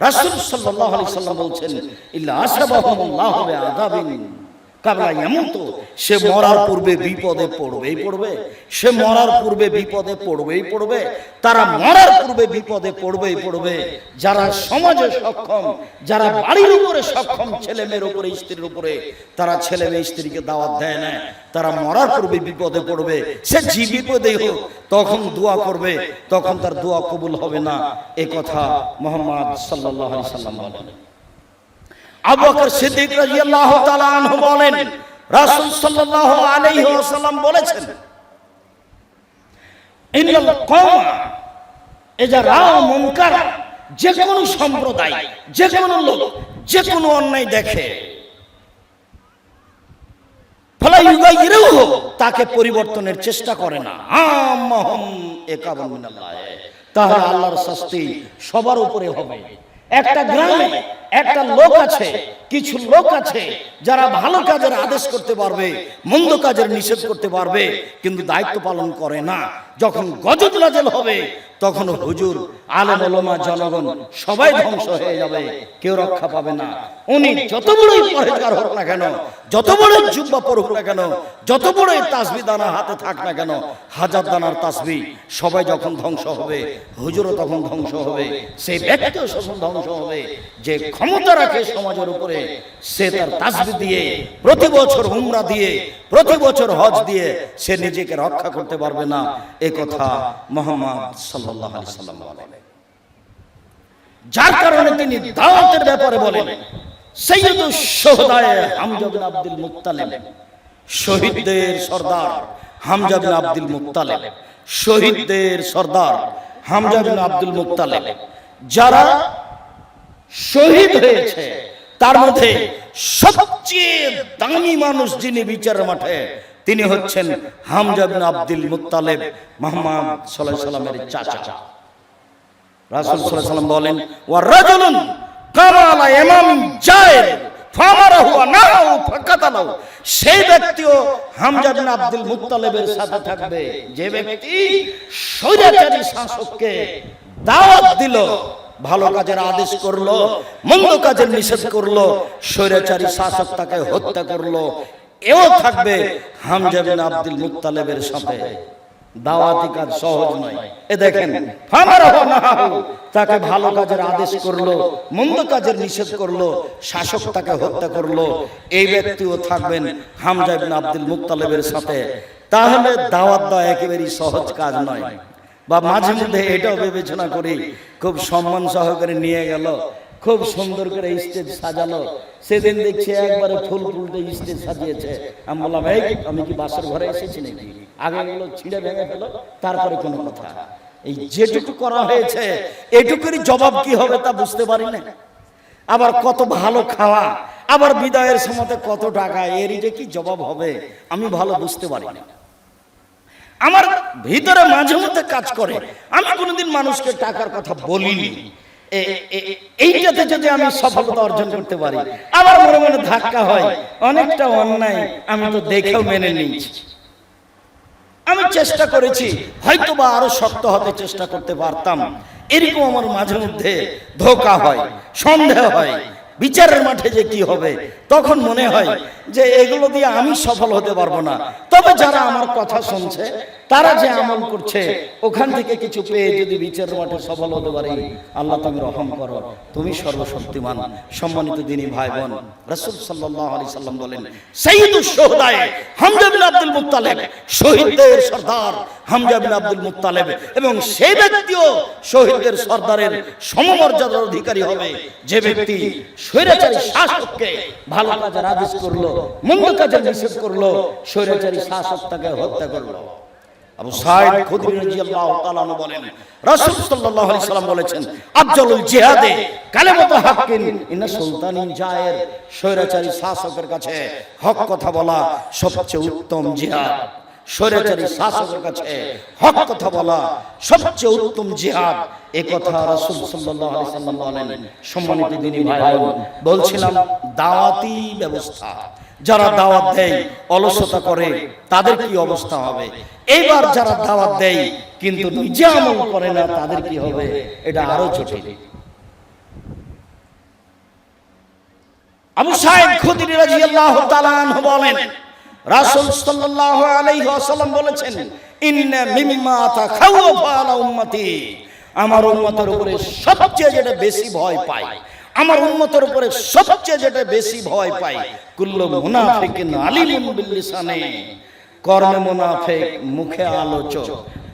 রাসূল সাল্লাল্লাহু আলাইহি সাল্লাম বলছেন ইল্লা আসাবাহুল্লাহু বিআযাবিন। কাবলা ইয়ামুতু সে মরার পূর্বে বিপদে পড়বেই পড়বে। সে মরার পূর্বে বিপদে পড়বেই পড়বে। তারা মরার পূর্বে বিপদে পড়বেই পড়বে। যারা সমাজে সক্ষম যারা বাড়ির উপরে সক্ষম ছেলে মেয়ের উপরে স্ত্রীর উপরে তারা ছেলে মেয়ে স্ত্রীকে দাওয়াত দেয় না। তারা মরার পূর্বে বিপদে পড়বে। সে জি বিপদেই হোক তখন দোয়া করবে তখন তার দোয়া কবুল হবে না। এ কথা মোহাম্মদ সাল্লাল্লাহু আলাইহি সাল্লাম বলেন। আবু বকর সিদ্দিক রাদিয়াল্লাহু তাআলা আনহু বলেন রাসূল সাল্লাল্লাহু আলাইহি ওয়াসাল্লাম বলেছেন ইন্নাল কওমা এজা রাও মুনকার যে কোনো সম্প্রদায় যে কোনো লোক যে কোনো অন্যায় দেখে। ফলা তাকে পরিবর্তনের চেষ্টা করে না। তাহলে আল্লাহর শাস্তি সবার উপরে হবে। একটা গ্রামে একটা লোক আছে। কিছু লোক আছে যারা ভালো কাজের আদেশ করতে পারবে, মন্দ কাজের নিষেধ করতে পারবে, কিন্তু দায়িত্ব পালন করে না। যখন গজব নাজেল হবে, তখন হুজুর, আলেম ওলামা, জনগণ সবাই ধ্বংস হয়ে যাবে, কেউ রক্ষা পাবে না। উনি যত বড়ই পরেজগার হোক না কেন, যত বড় জুব্বা পড়ুক না কেন, যত বড়ই তাসবি দানা হাতে থাক না কেন, হাজার দানার তাসবি সবাই যখন ধ্বংস হবে, হুজুরও তখন ধ্বংস হবে, সেই ব্যক্তিও তখন ধ্বংস হবে। যে ক্ষমতা রাখে সমাজের উপরে সে তার তাসবি দিয়ে প্রতি বছর উমরা দিয়ে প্রতি বছর হজ দিয়ে সে নিজেকে রক্ষা করতে পারবে না। এ কথা মোহাম্মদ আলাইহি সাল্লাম বলেন। যার কারণে তিনি দাওয়াতের ব্যাপারে বলেন সৈয়দুল সোহদায় হামজা বিন আব্দুল মুত্তালিব শহীদদের সর্দার হামজা বিন আব্দুল মুত্তালিব শহীদদের সর্দার হামজা বিন আব্দুল মুত্তালিব। যারা শহীদ হয়েছে তার মধ্যে সবচেয়ে দামি মানুষ যিনি বিচার মাঠে, তিনি হচ্ছেন হামজা আব্দুল মুত্তালিব মোহাম্মদ আলাইহি সাল্লামের চাচা। রাসূল আলাইহি সাল্লাম বলেন, ওয়া রাজুলুন কামালা ইমাম জায়ের সেই ব্যক্তিও হামজা বিন আব্দুল মুত্তালিবের সাথে থাকবে। যে ব্যক্তি স্বৈরাচারী শাসককে দাওয়াত দিল ভালো কাজের আদেশ করল, মন্দ কাজের নিষেধ করল, স্বৈরাচারী শাসক তাকে হত্যা করল। এও থাকবে হামজা বিন আব্দুল মুত্তালিবের সাথে। দাওয়াতি কাজ সহজ নয়। এ দেখেন তাকে ভালো কাজের আদেশ করল, মন্দ কাজের নিষেধ করল, শাসক তাকে হত্যা করল। এই ব্যক্তিও থাকবেন হামজা বিন আব্দুল মুত্তালিবের সাথে। তাহলে দাওয়াত দেওয়া একেবারেই সহজ কাজ নয়। বা মাঝে মধ্যে এটাও বিবেচনা করি, খুব সম্মান সহকারে নিয়ে গেল, খুব সুন্দর করে স্টেজ সাজালো। সেদিন দেখছি একবারে ফুল ফুলতে স্টেজ সাজিয়েছে। আমি বললাম, এই, আমি কি বাসার ঘরে এসেছি নাকি? আগে এগুলো ছিঁড়ে ভেঙে ফেলো, তারপরে কোনো কথা। এই যেটুকু করা হয়েছে, এটুকুরই জবাব কি হবে তা বুঝতে পারি না। আবার কত ভালো খাওয়া, আবার বিদায়ের সময় কত টাকা, এরই যে কি জবাব হবে, আমি ভালো বুঝতে পারি না। আমার ভিতরে মাঝে মধ্যে কাজ করে। আমি কোনোদিন মানুষকে টাকার কথা বলিনি। এইটাতে যদি আমি সফলতা অর্জন করতে পারি, আবার মনে মনে ধাক্কা হয়, অনেকটা অন্যায় আমি তো দেখেও মেনে নিয়েছি। আমি চেষ্টা করেছি হয়তো বা আরও শক্ত হতে চেষ্টা করতে পারতাম। এরকম আমার মাঝে মধ্যে ধোকা হয়, সন্দেহ হয় বিচারের মাঠে যে কি হবে, তখন মনে হয় যে এগুলো দিয়ে আমি সফল হতে পারব না। তবে যারা আমার কথা শুনছে, তারা যে আমল করছে, ওখান থেকে কিছু পেয়ে যদি বিচারের মাঠে সফল হতে পারি, আল্লাহ তুমি রহম করো। তুমি সর্বশক্তিমান, সম্মানিত দিনী ভাই বোন রাসূল সাল্লাল্লাহু আলাইহি সাল্লাম বলেন সাইয়্যিদুশ শুহাদায়ে হামজা বিন আব্দুল মুত্তালিব, শহীদদের সর্দার হামজা বিন আব্দুল মুত্তালিব এবং সেই ব্যক্তিও শহীদদের সর্দারের সমমর্যাদার অধিকারী হবে। যে ব্যক্তি স্বৈরাচারী শাসককে ভালো কাজের আদেশ করল মন্দ কাজের নিষেধ করল স্বৈরাচারী শাসক তাকে হত্যা করল। আবু সাইদ খুদরি রাদিয়াল্লাহু তাআলা বলেন রাসূল সাল্লাল্লাহু আলাইহি সাল্লাম বলেছেন আফজালুল জিহাদে কালেমাতু হাক্কিন ইন্না সুলতানিন জায়ের স্বৈরাচারী শাসকের কাছে হক কথা বলা সবচেয়ে উত্তম জিহাদ। স্বৈরাচারী শাসকের কাছে হক কথা বলা সবচেয়ে উত্তম জিহাদ। এ কথা রাসূল সাল্লাল্লাহু আলাইহি সাল্লাম বলেন সম্মানিত দিনী ভাই বোন বলছিলাম দাওয়াতি ব্যবস্থা। যারা দাওয়াত দেয় অলসতা করে তাদের কি অবস্থা হবে? এইবার যারা দাওয়াত দেয় কিন্তু নিজে আমল করে না তাদের কি হবে? এটা আরও জটিল। আবু সাইদ খুদরি রাদিয়াল্লাহু তাআলা আনহু বলেন রাসূল সাল্লাল্লাহু আলাইহি ওয়াসাল্লাম বলেছেন আমার উম্মতের উপরে সবচেয়ে যেটা বেশি ভয় পায়, আমার উম্মতের উপরে সবচেয়ে যেটা বেশি ভয় পায়, কুল্লু মুনাফিকিন আলিমুন কর্মে মুনাফিক, মুখে আলোচক,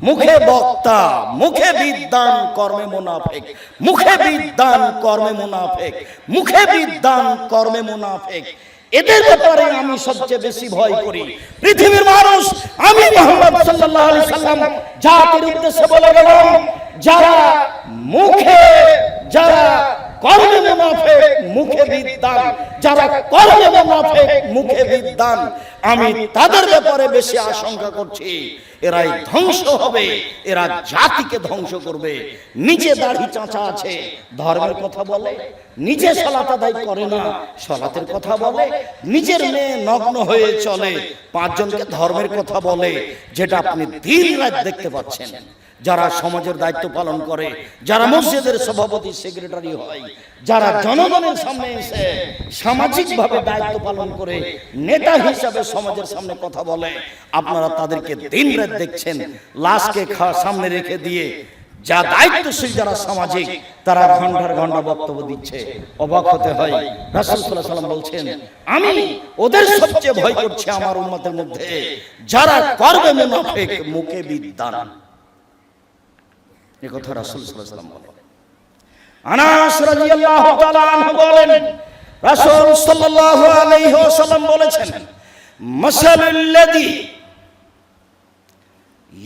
মুখে বক্তা, মুখে বিদ্যান কর্মে মুনাফিক, মুখে বিদ্যান কর্মে মুনাফিক, মুখে বিদ্যান কর্মে মুনাফিক। এদের ব্যাপারে আমি সবচেয়ে বেশি ভয় করি। পৃথিবীর মানুষ, আমি মোহাম্মদ সাল্লাল্লাহু আলাইহি সাল্লাম, জাতির উদ্দেশ্যে বলে গেলাম যারা মুখে যারা কর্মে মুনাফিক মুখে বিদ্যান যারা কর্মে মুনাফিক মুখে বিদ্যান আমি তাদের ব্যাপারে বেশি আশঙ্কা করছি। এরাই ধ্বংস হবে এরা জাতিকে ধ্বংস করবে। নিজে দাড়ি চাঁচা আছে ধর্মের কথা বলে নিজে সলাত আদায় করে না সলাতের কথা বলে নিজের মেয়ে নগ্ন হয়ে চলে পাঁচজনকে ধর্মের কথা বলে যেটা আপনি দিন রাত দেখতে পাচ্ছেন। যারা সমাজের দায়িত্ব পালন করে, যারা মসজিদের সভাপতি সেক্রেটারি হয়, যারা জনগণের সামনে এসে সামাজিকভাবে দায়িত্ব পালন করে, নেতা হিসাবে সমাজের সামনে কথা বলে, আপনারা তাদেরকে দিন রাত দেখছেন, লাশকে সামনে রেখে দিয়ে যা দায়িত্বশীল যারা সামাজিক, তারা ঘণ্টার ঘণ্টা বক্তব্য দিচ্ছে। অবাক হতে হয় বলছেন, আমি ওদের সবচেয়ে ভয় করছি আমার উম্মতের মধ্যে, যারা করবে মুখে বিদ্যান রাসূল সাল্লাম বলেন। আনাস তাআলা আনহু বলেন, রাসূল সাল্লাল্লাহু আলাইহি ওয়াসাল্লাম বলেছেন, মাসালুল্লাযী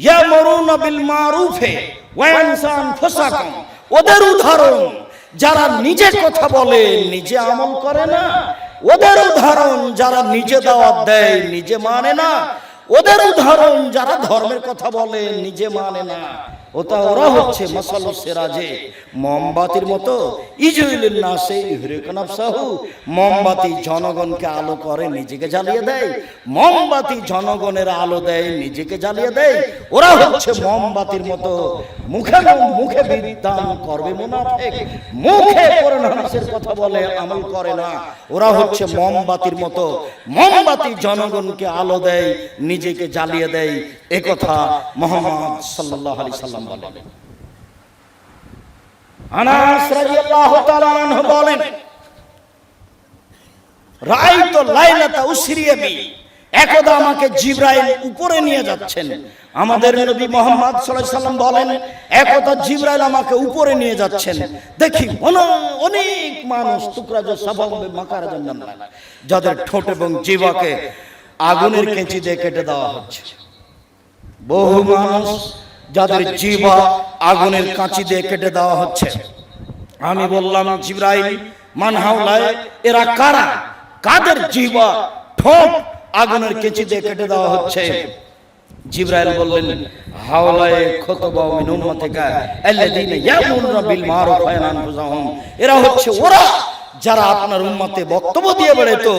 ইয়ামুরুনা বিল মারুফে ওয়া ওদের উদাহরণ, যারা নিজে কথা বলে, নিজে আমল করে না। ওদের উদাহরণ, যারা নিজে দাওয়াত দেয়, নিজে মানে না। ওদের উদাহরণ, যারা ধর্মের কথা বলে, নিজে মানে না। ওটা ওরা হচ্ছে মাসালু সেরাজে। মোমবাতির মতো। ইজুইলুন নাসে ইহরিকানাফসাহু মোমবাতি জনগণকে আলো করে, নিজেকে জ্বালিয়ে দেয়। মোমবাতি জনগণের আলো দেয়, নিজেকে জ্বালিয়ে দেয়। ওরা হচ্ছে মোমবাতির মতো। মুখে মুখে বিদ্যান করবে মুনাফিক। মুখে পরনাশের কথা বলে আমল করে না। ওরা হচ্ছে মোমবাতির মতো। মোমবাতি জনগণকে আলো দেয়, নিজেকে জ্বালিয়ে দেয়। এ কথা মোহাম্মদ সাল্লাল্লাহু আলাইহি সাল্লাম বলেন। আনাস রাদিয়াল্লাহু তাআলা আনহু বলেন রাইতো লাইলাতা উসরিয়া বি একদা আমাকে জিব্রাইল উপরে নিয়ে যাচ্ছেন। আমাদের নবী মোহাম্মদ সাল্লাম বলেন একদা জিব্রাইল আমাকে উপরে নিয়ে যাচ্ছেন। দেখি অন- অনেক মানুষ টুকরা যে স্বভাবে মাকার জন্য যাদের ঠোঁট এবং জিভাকে আগুনের কেঁচি দিয়ে কেটে দেওয়া হচ্ছে। বহু মানুষ যাদের জিবা আগুনের কাঁচি দিয়ে কেটে দেওয়া হচ্ছে। আমি বললাম জিব্রাইল মানহাওলায় এরা কারা? কাদের জিবা ঠোঁট আগুনের কেঁচি দিয়ে কেটে দেওয়া হচ্ছে। জিব্রাইল বললেন হাওলায়ে খুতবা মিন উম্মাতিকা আল্লাযীনা ইয়ামুরুনা বিল মারুফ ওয়া মুনকার এরা হচ্ছে ওরা। যারা আপনার উম্মতে বক্তব্য দিয়ে বেড়াতো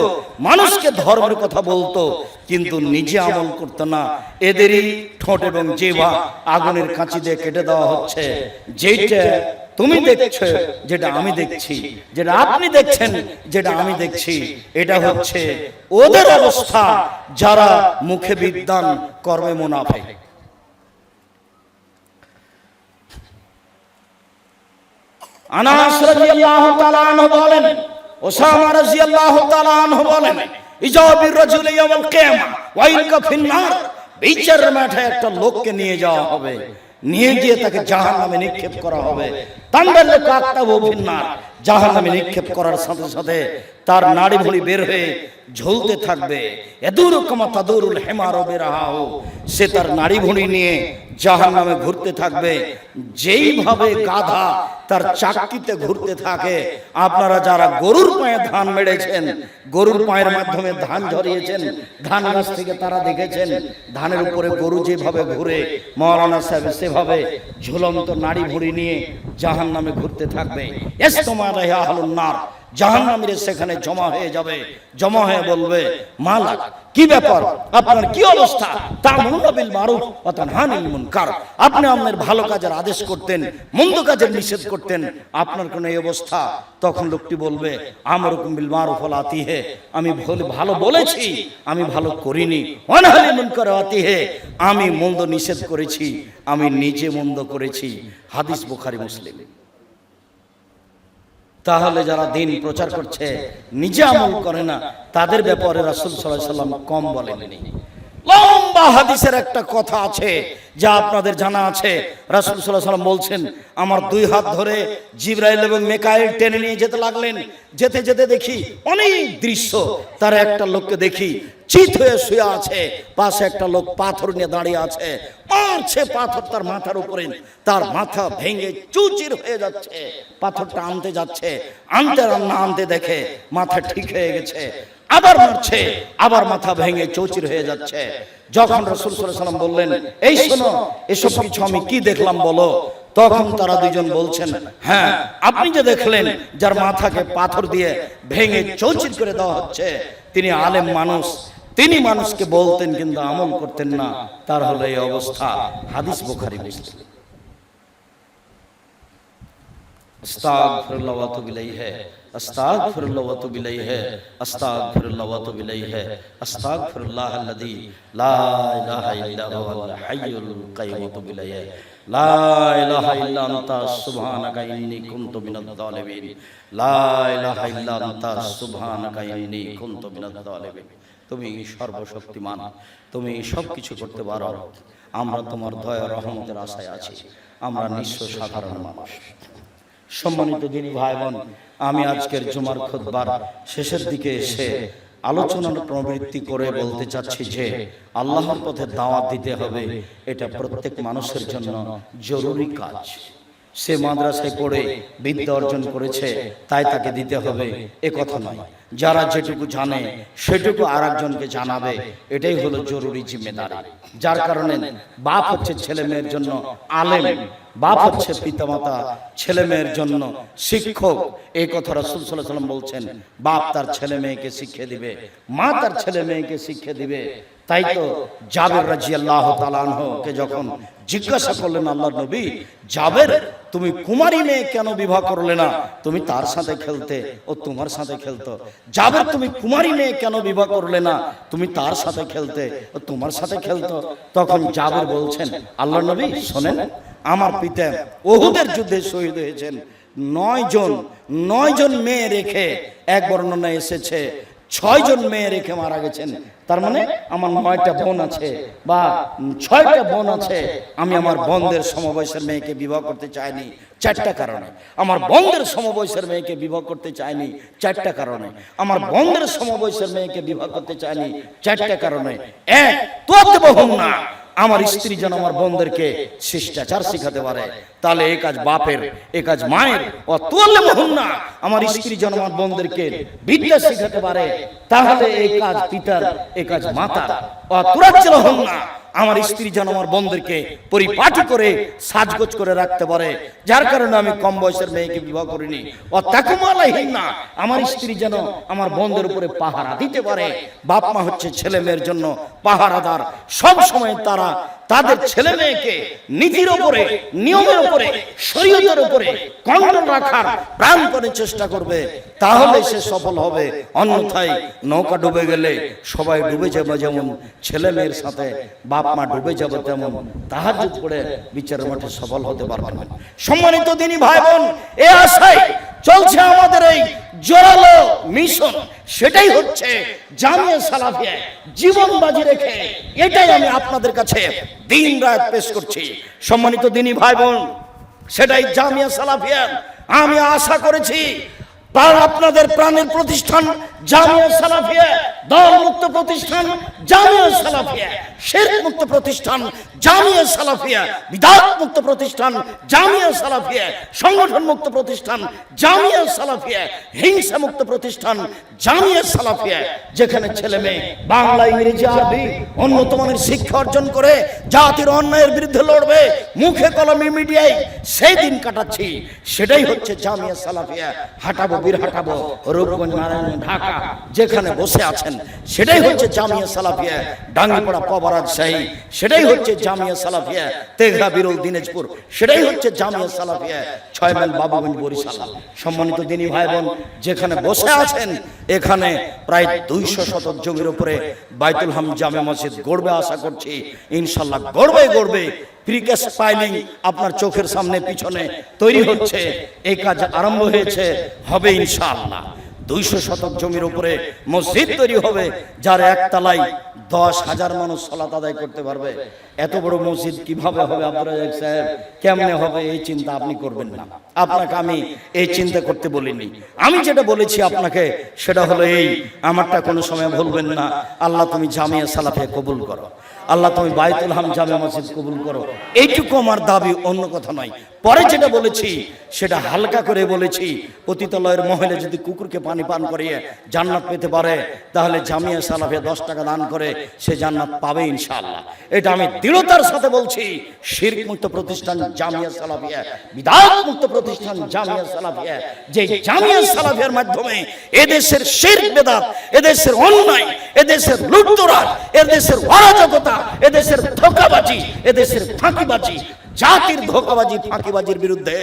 মানুষকে ধর্মের কথা বলতো, কিন্তু নিজে আমল করতো না। এদেরই ঠোঁট এবং জিহ্বা আগুনের কাঁচি দিয়ে কেটে দেওয়া হচ্ছে। যেটা তুমি দেখছ, যেটা আমি দেখছি, যেটা আপনি দেখছেন, যেটা আমি দেখছি, এটা হচ্ছে ওদের অবস্থা যারা মুখে বিদ্যান, কর্মে মুনাফে আনাস রাদিয়াল্লাহু তাআলা আনহু বলেন, ওসামা রাদিয়াল্লাহু তাআলা আনহু বলেন ইজাবির রাজুল ইয়াউমুল কিয়ামা, ওয়া ইলকা ফিন্নার বিচার মাঠে একটা লোককে নিয়ে যাওয়া হবে। নিয়ে গিয়ে তাকে জাহান্নামে নিক্ষেপ করা হবে। তান্দাল কাকতাবু জাহান্নামে নিক্ষেপ করার সাথে সাথে তার নাড়ি ভুড়ি বের হয়ে ঝুলতে থাকবে। সে তার নাড়ি ভুড়ি নিয়ে জাহান নামে ঘুরতে থাকবে। যেইভাবে গাধা তার চাকরিতে ঘুরতে থাকে, আপনারা যারা গরুর পায়ে ধান মেরেছেন গরুর পায়ের মাধ্যমে ধান ঝরিয়েছেন, ধান গাছ থেকে তারা দেখেছেন, ধানের উপরে গরু যেভাবে ঘুরে, মৌলানা সাহেব সেভাবে ঝুলন্ত নাড়ি ভুড়ি নিয়ে জাহান নামে ঘুরতে থাকবে। জাহান্নামীরা সেখানে জমা হয়ে যাবে, জমা হয়ে বলবে কি ব্যাপার? আপনার কি অবস্থা? মারুফ তানহানিল মুনকার। আপনি ভালো কাজের আদেশ করতেন, মন্দ কাজের নিষেধ করতেন। আপনার কোন এই অবস্থা? তখন লোকটি বলবে, আমরুকুম বিল মারুফ ওয়া আতিহে। আমি ভুল- বলেছি, আমি ভালো করিনি। অনহালি আতিহে। আমি মন্দ নিষেধ করেছি, আমি নিজে মন্দ করেছি। হাদিস বুখারী, মুসলিম। তাহলে যারা দিন প্রচার করছে, নিজে আমল করে না, তাদের ব্যাপারে রাসুল সাল্লাহ সাল্লাম কম বলেননি। হাদিসের একটা কথা আছে, যা আপনাদের জানা আছে। রাসূল সাল্লাম বলছেন, আমার দুই হাত ধরে জিবরাইল এবং মেকাইল টেনে নিয়ে যেতে লাগলেন। যেতে যেতে দেখি অনেক দৃশ্য। তার একটা লোককে দেখি চিত হয়ে শুয়ে আছে। পাশে একটা লোক পাথর নিয়ে দাঁড়িয়ে আছে। মারছে পাথর তার মাথার উপরে। তার মাথা ভেঙে চুচির হয়ে যাচ্ছে। পাথরটা আনতে যাচ্ছে। আনতে আর না আনতে দেখে মাথা ঠিক হয়ে গেছে। আবার মারছে, আবার মাথা ভেঙে চৌচির হয়ে যাচ্ছে। যখন রসুল সাল্লাম বললেন এই শোনো এসব কিছু আমি কি দেখলাম বলো? তখন তারা দুজন বলছেন হ্যাঁ, হ্যাঁ আপনি যে দেখলেন যার মাথাকে পাথর দিয়ে ভেঙে চৌচির করে দেওয়া হচ্ছে তিনি আলেম মানুষ তিনি মানুষকে বলতেন কিন্তু আমল করতেন না। তার হলো এই অবস্থা হাদিস বোখারি মুসলিম। अस्तगफिरुल्लाह व अतूबु इलैहि अस्तगफिरुल्लाह व अतूबु इलैहि अस्तगफिरुल्लाह الذي لا اله الا هو الحي القيوم وأتوب إليه لا اله الا انت سبحانك اني كنت من الظالمين لا اله الا انت سبحانك اني كنت من الظالمين তুমি সর্বশক্তিমান তুমি সবকিছু করতে পারো আমরা তোমার দয়া রহমতের আশায় আছি আমরা নিঃস্ব সাধারণ মানুষ সম্মানিত দিনী ভাই বোন আমি আজকের জুমার খুতবার শেষের দিকে এসে আলোচনার প্রবৃত্তি করে বলতে চাচ্ছি যে আল্লাহর পথে দাওয়াত দিতে হবে। এটা প্রত্যেক মানুষের জন্য জরুরি কাজ। সে মাদ্রাসায় পড়ে বিদ্যা অর্জন করেছে তাই তাকে দিতে হবে। এ কথা নয়। যারা যেটুকু জানে সেটুকু আর একজনকে জানাবে। এটাই হলো জরুরি জিম্মেদারি। যার কারণে বাপ হচ্ছে ছেলে মেয়ের জন্য আলেম। বাপ হচ্ছে পিতামাতা ছেলে মেয়ের জন্য শিক্ষক। এই কথা রাসূল সাল্লাল্লাহু আলাইহি সাল্লাম বলছেন বাপ তার ছেলে মেয়েকে শিক্ষা দিবে মা তার ছেলে মেয়েকে শিক্ষা দিবে। তাই তো জাবের রাদিয়াল্লাহু তাআলা আনহুকে যখন জিজ্ঞাসা করলেন আল্লাহর নবী জাবের তুমি কুমারী মেয়ে কেন বিবাহ করলে না? তুমি তার সাথে খেলতে ও তোমার সাথে খেলতো। জাবের তুমি কুমারী মেয়ে কেন বিবাহ করলে না? তুমি তার সাথে খেলতে ও তোমার সাথে খেলতো। তখন জাবের বলছেন আল্লাহর নবী শোনেন আমার পিতা ওহুদের যুদ্ধে শহীদ হয়েছেন। নয় জন নয় জন মেয়ে রেখে এক বর্ণনা এসেছে, ছয় জন মেয়ে রেখে মারা গেছেন। তার মানে আমার নয়টা বোন আছে বা ছয়টা বোন আছে। আমি আমার বোনদের সমবয়সের মেয়েকে বিবাহ করতে চাইনি চারটা কারণে। আমার বন্ধের সমবয়সের মেয়েকে বিবাহ করতে চাইনি চারটা কারণে। আমার বন্ধের সমবয়সের মেয়েকে বিবাহ করতে চাইনি চারটা কারণে। এক তোতে বহু না আমার স্ত্রী যেন আমার বোনদেরকে শিষ্টাচার শিখাতে পারে। তাহলে এ কাজ বাপের এ কাজ মায়ের। ও তোলে মোহন না আমার স্ত্রী যেন আমার বোনদেরকে বিদ্যা শিখাতে পারে। তাহলে এই কাজ পিতার এ কাজ মাতার। ও তুরাচ্ছিল হন না। আমার স্ত্রী যেন আমার বন্ধুকে পরিপাটি করে, সাজগোজ করে রাখতে পারে। যার কারণে আমি কম বয়সের মেয়েকে বিবাহ করিনি। ও না আমার স্ত্রী যেন আমার বন্ধের উপরে পাহারা দিতে পারে। বাপ মা হচ্ছে ছেলে মেয়ের জন্য পাহারাদার। সব সময় তারা তাদের ছেলে মেয়েকে নীতির উপরে নিয়মের উপরে শরীয়তের উপরে কন্ট্রোল রাখার প্রাণপণে চেষ্টা করবে। তাহলে সে সফল হবে। অন্যথায় নৌকা ডুবে গেলে সবাই ডুবে যাবে যেমন ছেলে মেয়ের সাথে বাপ মা ডুবে যাবে তেমন। তাহার পড়ে বিচারের মাঠে সফল হতে পারবে না। সম্মানিত তিনি ভাই বোন এ আশায় চলছে আমাদের এই জোরালো মিশন। সেটাই হচ্ছে জামিয়া সালাফিয়া। জীবন বাজি রেখে এটাই আমি আপনাদের কাছে দিন রাত পেশ করছি। সম্মানিত দিনী ভাই বোন, সেটাই জামিয়া সালাফিয়া আমি আশা করেছি আপনাদের প্রাণের প্রতিষ্ঠান জামিয়া সালাফিয়া দল মুক্ত প্রতিষ্ঠান জামিয়া সালাফিয়া শের মুক্ত প্রতিষ্ঠান জামিয়া সালাফিয়া বিদাত মুক্ত প্রতিষ্ঠান জামিয়া সালাফিয়া সংগঠন মুক্ত প্রতিষ্ঠান জামিয়া সালাফিয়া হিংসা মুক্ত প্রতিষ্ঠান জামিয়া সালাফিয়া, যেখানে ছেলে মেয়ে বাংলা, ইংরেজি, আরবি উন্নত মানের শিক্ষা অর্জন করে জাতির অন্যায়ের বিরুদ্ধে লড়বে, মুখে কলমে মিডিয়ায় সেই দিন কাটাচ্ছি। সেটাই হচ্ছে জামিয়া সালাফিয়া। হাঁটাবো বীরহাটা রূপগঞ্জ নারায়ণ ঢাকা, যেখানে বসে আছেন, সেটাই হচ্ছে জামিয়া সালাফিয়া, ডাঙ্গিপাড়া পবরাজ শাহী, সেটাই হচ্ছে জামিয়া সালাফিয়া তেঘরা বিরল দিনাজপুর, সেটাই হচ্ছে জামিয়া সালাফিয়া, ছয় মাইল বাবুগঞ্জ বরিশাল। সম্মানিত দিনী ভাই বোন যেখানে বসে আছেন, এখানে প্রায় দুইশো শতক জমির উপরে বাইতুল হাম জামে মসজিদ গড়বে, আশা করছি, ইনশাল্লাহ গড়বে গড়বে পাইলিং আপনার চোখের সামনে পিছনে তৈরি হচ্ছে। এই কাজ আরম্ভ হয়েছে, হবে ইনশাআল্লাহ। দুইশো শতক জমির উপরে মসজিদ তৈরি হবে, যার একতলায় দশ হাজার মানুষ সলাত আদায় করতে পারবে। এত বড় মসজিদ কীভাবে হবে আব্দুল সাহেব? কেমনে হবে? এই চিন্তা আপনি করবেন না। আপনাকে আমি এই চিন্তা করতে বলিনি। আমি যেটা বলেছি আপনাকে, সেটা হলো এই, আমারটা কোনো সময় ভুলবেন না। আল্লাহ তুমি জামিয়া সালাফে কবুল করো। আল্লাহ তুমি বাইতুল হাম জামে মসজিদ কবুল করো। এইটুকু আমার দাবি, অন্য কথা নয়। পরে যেটা বলেছি, সেটা হালকা করে বলেছি পতিতালয়ের মহিলা যদি কুকুরকে পানি পান করিয়ে জান্নাত পেতে পারে, তাহলে জামিয়া সালাফে দশ টাকা দান করে সে জান্নাত পাবে ইনশাআল্লাহ। এটা আমি দৃঢ়তার সাথে বলছি শিরক মুক্ত প্রতিষ্ঠান জামিয়া সালাফিয়া বিধাত মুক্ত প্রতিষ্ঠান জামিয়া সালাফিয়া। যে জামিয়া সালাফিয়ার মাধ্যমে এদেশের শের বেদাত, এদেশের অন্যায়, এদেশের লুটতরাজ, এদেশের অরাজকতা, এদেশের ধোকাবাজি, এদেশের ফাঁকিবাজি জাতির ধোকাবাজি, ফাঁকিবাজির বিরুদ্ধে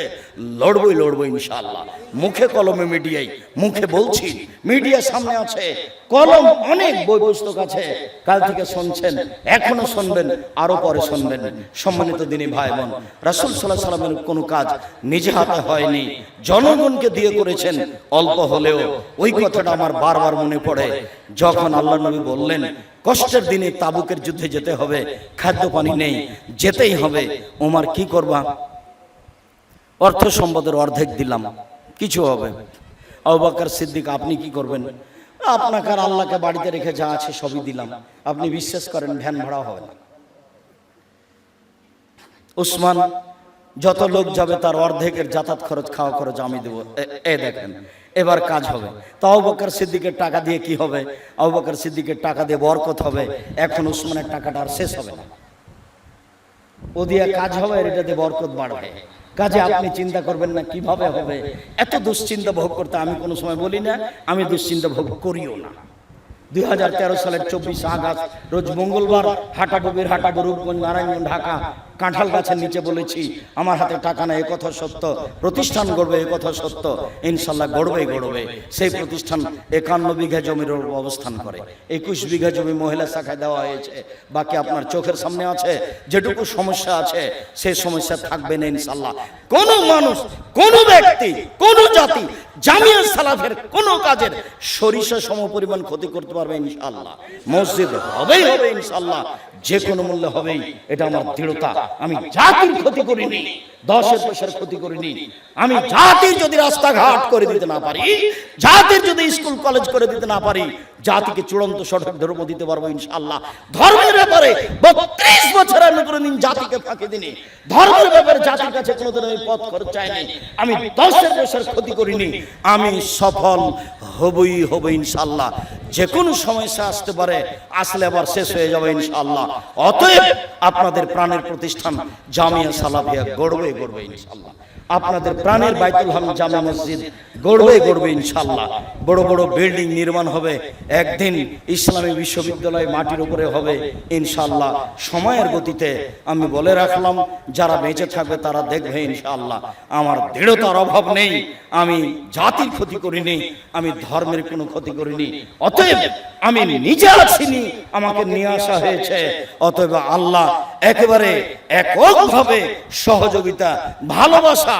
লড়বই লড়বই ইনশাআল্লাহ। মুখে কলমে মিডিয়াই মুখে বলছি, মিডিয়া সামনে আছে, কলম অনেক বই পুস্তক আছে, কাল থেকে শুনছেন, এখনও শুনবেন, আরও পরে শুনবেন। সম্মানিত দিনী ভাই বোন রাসূল আলাইহি সাল্লামের কোনো কাজ নিজে হাতে হয়নি। জনগণকে দিয়ে করেছেন, অল্প হলেও। ওই কথাটা আমার বারবার মনে পড়ে। যখন আল্লাহ নবী বললেন, কষ্টের দিনে তাবুকের যুদ্ধে যেতে হবে খাদ্য পানি নেই, যেতেই হবে, ওমার কি করবা? অর্থ সম্পদের অর্ধেক দিলাম, কিছু হবে। আবাকার সিদ্দিক, আপনি কি করবেন? আপনাকে আর আল্লাহকে বাড়িতে রেখে যা আছে সবই দিলাম। আপনি বিশ্বাস করেন, ভ্যান ভাড়া হবে না। উসমান, যত লোক যাবে তার অর্ধেকের যাতায়াত খরচ, খাওয়া খরচ আমি দেবো। এ- এ দেখেন এবার কাজ হবে। তো আবুবকর সিদ্দিকের টাকা দিয়ে কি হবে? আবুবকর সিদ্দিকের টাকা দিয়ে বরকত হবে। এখন উসমানের টাকাটা আর শেষ হবে না। ও দিয়ে কাজ হবে, আর এটাতে বরকত বাড়বে। কাজে আপনি চিন্তা করবেন না কীভাবে হবে। এত দুশ্চিন্তা ভোগ করতে আমি কোনো সময় বলি না, আমি দুশ্চিন্তা ভোগ করিও না। দুই হাজার তেরো সালের চব্বিশ আগস্ট, রোজ মঙ্গলবার, হাটাডুবির হাটাডু, রূপগঞ্জ, নারায়ণগঞ্জ, ঢাকা। কাঁঠাল গাছের নিচে বলেছি, আমার হাতে টাকা নেই কথা সত্য, প্রতিষ্ঠান গড়বে, এ কথা সত্য, ইনশাল্লাহ গড়বে গড়বে। সেই প্রতিষ্ঠান একান্ন বিঘা জমির অবস্থান করে। একুশ বিঘা জমি মহিলা শাখায় দেওয়া হয়েছে, বাকি আপনার চোখের সামনে আছে, যেটুকু সমস্যা আছে সেই সমস্যা থাকবে না ইনশাল্লাহ। কোন মানুষ, কোন ব্যক্তি, কোন জাতি, জামিয়া সালাফের কোন কাজের সরিষা সম পরিমাণ ক্ষতি করতে পারবে ইনশাল্লাহ। মসজিদ হবেই হবে ইনশাল্লাহ। যে কোনো মূল্যে হবেই। এটা আমার দৃঢ়তা। আমি জাতির ক্ষতি করিনি। দশের পয়সার ক্ষতি করিনি। আমি জাতির যদি রাস্তাঘাট করে দিতে না পারি জাতির যদি স্কুল কলেজ করে দিতে না পারি জাতিকে চূড়ান্ত সঠিক ধর্ম দিতে পারব ইনশাআল্লাহ। ধর্মের ব্যাপারে বত্রিশ বছর আমি কোনোদিন জাতিকে ফাঁকি দিনি ধর্মের ব্যাপারে জাতির কাছে কোনোদিন আমি পথ খরচ চাইনি। আমি দশের পয়সার ক্ষতি করিনি। আমি সফল হবই হবে ইনশাল্লাহ যে কোনো সমস্যা আসতে পারে, আসলে আবার শেষ হয়ে যাবে ইনশাল্লাহ অতএব আপনাদের প্রাণের প্রতিষ্ঠান জামিয়া সালাফিয়া গড়বে গড়বে ইনশাআল্লাহ। আপনাদের প্রাণের বাইতুল হাম জামা মসজিদ গড়বে গড়বে ইনশাল্লাহ বড় বড় বিল্ডিং নির্মাণ হবে, একদিন ইসলামী বিশ্ববিদ্যালয় মাটির উপরে হবে ইনশাল্লাহ সময়ের গতিতে আমি বলে রাখলাম, যারা বেঁচে থাকবে তারা দেখবে ইনশাল্লাহ আমার দৃঢ়তার অভাব নেই, আমি জাতির ক্ষতি করিনি, আমি ধর্মের কোনো ক্ষতি করিনি। অতএব আমি নিজে আছিনি আমাকে নিয়ে আসা হয়েছে। অতএব আল্লাহ একেবারে এককভাবে সহযোগিতা ভালোবাসা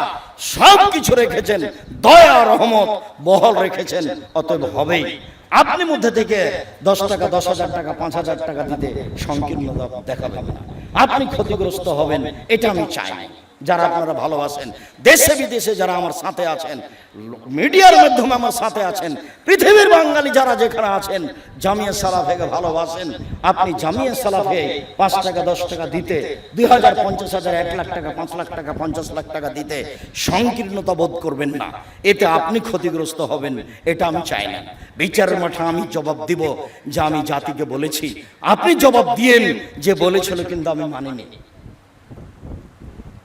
সব কিছু রেখেছেন। দয়া রহমত বহল রেখেছেন। অতএব হবেই। আপনি মধ্যে থেকে দশ টাকা দশ হাজার টাকা পাঁচ হাজার টাকা দিতে সংকীর্ণতা দেখাবেন না। আপনি ক্ষতিগ্রস্ত হবেন এটা আমি চাই। না। যারা আপনারা ভালোবাসেন, দেশে বিদেশে যারা আমার সাথে আছেন, মিডিয়ার মাধ্যমে আমার সাথে আছেন, পৃথিবীর বাঙালি যারা যেখানে আছেন, জামিয়া সালাফেকে ভালোবাসেন, আপনি জামিয়া সালাফে পাঁচ টাকা, দশ টাকা দিতে, দুই হাজার পঞ্চাশ হাজার এক লাখ টাকা, পাঁচ লাখ টাকা, পঞ্চাশ লাখ টাকা দিতে সংকীর্ণতা বোধ করবেন না। এতে আপনি ক্ষতিগ্রস্ত হবেন, এটা আমি চাই না। বিচারের মাঠে আমি জবাব দিব যে আমি জাতিকে বলেছি। আপনি জবাব দিয়েন যে বলেছিল, কিন্তু আমি মানিনি।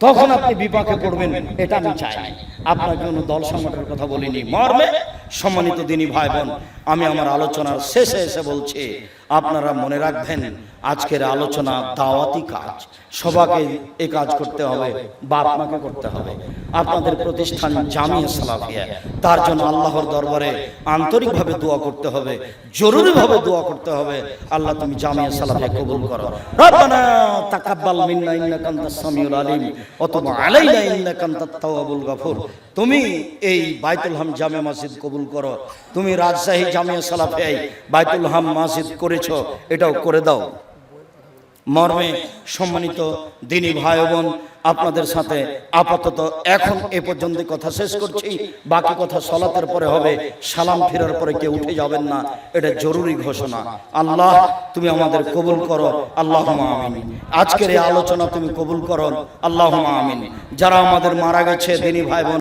তখন আপনি বিপাকে পড়বেন এটা আমি চাই। আপনার জন্য দল সংগঠনের কথা বলিনি। মর্মে সম্মানিত দিনী ভাই বোন আমি আমার আলোচনার শেষে এসে বলছি, আপনারা মনে রাখবেন, আজকের আলোচনা দাওয়াতি কাজ। সবাকে এই কাজ করতে হবে বাপ মাকে করতে হবে। আপনাদের প্রতিষ্ঠান জামিয়া সালাফিয়া, তার জন্য আল্লাহর দরবারে আন্তরিকভাবে দোয়া করতে হবে, জরুরিভাবে দোয়া করতে হবে। আল্লাহ, তুমি জামিয়া সালাফিয়া কবুল করো। রব্বানা তাকাব্বাল মিন্না, ইন্নাকা আনতাস সামিউল আলিম ওয়া তুব আলাইনা, ইন্নাকা আনতাত তাওয়াবুল গফুর। তুমি এই বাইতুল হাম জামে মসজিদ কবুল করো। তুমি রাজশাহী জামিয়া সালাফিয়ায় বাইতুল হাম মসজিদ করেছ, এটাও করে দাও। মর্মে সম্মানিত দিনী ভাই বোন আপনাদের সাথে আপাতত এখন এ পর্যন্ত কথা শেষ করছি। বাকি কথা সলাতের পরে হবে, সালাম ফেরার পরে কেউ উঠে যাবেন না, এটা জরুরি ঘোষণা। আল্লাহ, তুমি আমাদের কবুল করো আল্লাহ আমিন। আজকের এই আলোচনা তুমি কবুল করো আল্লাহ আমিন। যারা আমাদের মারা গেছে, দিনী ভাই বোন